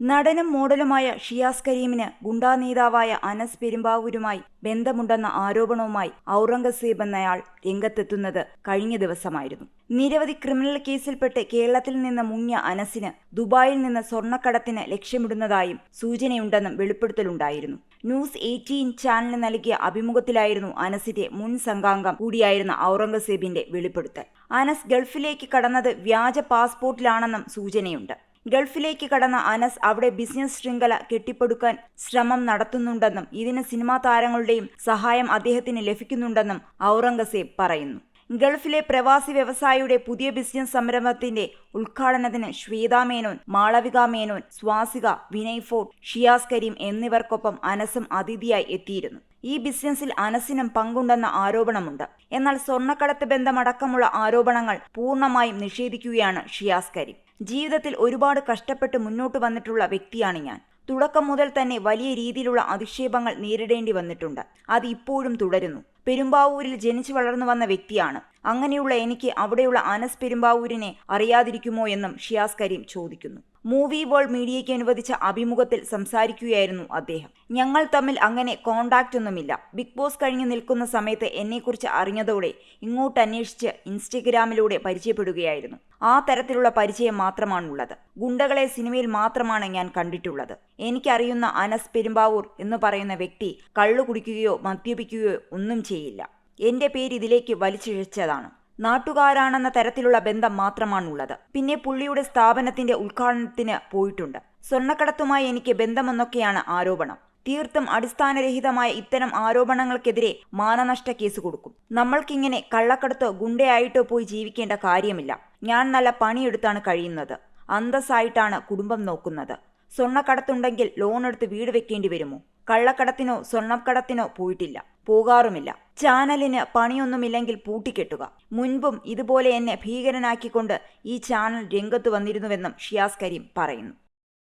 നടനും മോഡലുമായ ഷിയാസ് കരീമിന് ഗുണ്ടാ നേതാവായ അനസ് പെരുമ്പാവൂരുമായി ബന്ധമുണ്ടെന്ന ആരോപണവുമായി ഔറംഗസീബ് എന്നയാൾ രംഗത്തെത്തുന്നത് കഴിഞ്ഞ ദിവസമായിരുന്നു. നിരവധി ക്രിമിനൽ കേസിൽപ്പെട്ട് കേരളത്തിൽ നിന്ന് മുങ്ങിയ അനസിന് ദുബായിൽ നിന്ന് സ്വർണക്കടത്തിന് ലക്ഷ്യമിടുന്നതായും സൂചനയുണ്ടെന്നും വെളിപ്പെടുത്തലുണ്ടായിരുന്നു. ന്യൂസ് എയ്റ്റീൻ ചാനലിന് നൽകിയ അഭിമുഖത്തിലായിരുന്നു അനസിന്റെ മുൻ സംഘാംഗം കൂടിയായിരുന്ന ഔറംഗസേബിന്റെ വെളിപ്പെടുത്തൽ. അനസ് ഗൾഫിലേക്ക് കടന്നത് വ്യാജ പാസ്പോർട്ടിലാണെന്നും സൂചനയുണ്ട്. ഗൾഫിലേക്ക് കടന്ന അനസ് അവിടെ ബിസിനസ് ശൃംഖല കെട്ടിപ്പടുക്കാൻ ശ്രമം നടത്തുന്നുണ്ടെന്നും ഇതിന് സിനിമാ താരങ്ങളുടെയും സഹായം അദ്ദേഹത്തിന് ലഭിക്കുന്നുണ്ടെന്നും ഔറംഗസേബ് പറയുന്നു. ഗൾഫിലെ പ്രവാസി വ്യവസായിയുടെ പുതിയ ബിസിനസ് സംരംഭത്തിന്റെ ഉദ്ഘാടനത്തിന് ശ്വേതാ മേനോൻ മാളവിക മേനോൻ സ്വാസിക വിനയ് ഫോർട്ട് ഷിയാസ് കരീം എന്നിവർക്കൊപ്പം അനസും അതിഥിയായി എത്തിയിരുന്നു. ഈ ബിസിനസ്സിൽ അനസിനും പങ്കുണ്ടെന്ന ആരോപണമുണ്ട്. എന്നാൽ സ്വർണക്കടത്ത് ബന്ധമടക്കമുള്ള ആരോപണങ്ങൾ പൂർണമായും നിഷേധിക്കുകയാണ് ഷിയാസ് കരീം. ജീവിതത്തിൽ ഒരുപാട് കഷ്ടപ്പെട്ട് മുന്നോട്ട് വന്നിട്ടുള്ള വ്യക്തിയാണ് ഞാൻ. തുടക്കം മുതൽ തന്നെ വലിയ രീതിയിലുള്ള അധിക്ഷേപങ്ങൾ നേരിടേണ്ടി വന്നിട്ടുണ്ട്. അത് ഇപ്പോഴും തുടരുന്നു. പെരുമ്പാവൂരിൽ ജനിച്ചു വളർന്നു വന്ന വ്യക്തിയാണ്. അങ്ങനെയുള്ള എനിക്ക് അവിടെയുള്ള അനസ് പെരുമ്പാവൂരിനെ അറിയാതിരിക്കുമോ എന്നും ഷിയാസ് കരീം ചോദിക്കുന്നു. മൂവി വേൾഡ് മീഡിയയ്ക്ക് അനുവദിച്ച അഭിമുഖത്തിൽ സംസാരിക്കുകയായിരുന്നു അദ്ദേഹം. ഞങ്ങൾ തമ്മിൽ അങ്ങനെ കോണ്ടാക്റ്റ് ഒന്നുമില്ല. ബിഗ് ബോസ് കഴിഞ്ഞു നിൽക്കുന്ന സമയത്ത് എന്നെക്കുറിച്ച് അറിഞ്ഞതോടെ ഇങ്ങോട്ട് അന്വേഷിച്ച് ഇൻസ്റ്റഗ്രാമിലൂടെ പരിചയപ്പെടുകയായിരുന്നു. ആ തരത്തിലുള്ള പരിചയം മാത്രമാണുള്ളത്. ഗുണ്ടകളെ സിനിമയിൽ മാത്രമാണ് ഞാൻ കണ്ടിട്ടുള്ളത്. എനിക്കറിയുന്ന അനസ് പെരുമ്പാവൂർ എന്ന് പറയുന്ന വ്യക്തി കള്ളു കുടിക്കുകയോ മദ്യപിക്കുകയോ ഒന്നും ചെയ്യില്ല. എന്റെ പേര് ഇതിലേക്ക് വലിച്ചിഴച്ചതാണ്. നാട്ടുകാരാണെന്ന തരത്തിലുള്ള ബന്ധം മാത്രമാണുള്ളത്. പിന്നെ പുള്ളിയുടെ സ്ഥാപനത്തിന്റെ ഉദ്ഘാടനത്തിന് പോയിട്ടുണ്ട്. സ്വർണക്കടത്തുമായി എനിക്ക് ബന്ധമെന്നൊക്കെയാണ് ആരോപണം. തീർത്തും അടിസ്ഥാനരഹിതമായ ഇത്തരം ആരോപണങ്ങൾക്കെതിരെ മാനനഷ്ട കേസ് കൊടുക്കും. നമ്മൾക്കിങ്ങനെ കള്ളക്കടത്തോ ഗുണ്ടയായിട്ടോ പോയി ജീവിക്കേണ്ട കാര്യമില്ല. ഞാൻ നല്ല പണിയെടുത്താണ് കഴിയുന്നത്. അന്തസ്സായിട്ടാണ് കുടുംബം നോക്കുന്നത്. സ്വർണക്കടത്തുണ്ടെങ്കിൽ ലോൺ എടുത്ത് വീട് വെക്കേണ്ടി വരുമോ? കള്ളക്കടത്തിനോ സ്വർണക്കടത്തിനോ പോയിട്ടില്ല. പോകാറുമില്ല. ചാനലിന് പണിയൊന്നുമില്ലെങ്കിൽ പൂട്ടിക്കെട്ടുക. മുൻപും ഇതുപോലെ എന്നെ ഭീകരനാക്കിക്കൊണ്ട് ഈ ചാനൽ രംഗത്ത് വന്നിരുന്നുവെന്നും ഷിയാസ് കരീം പറയുന്നു.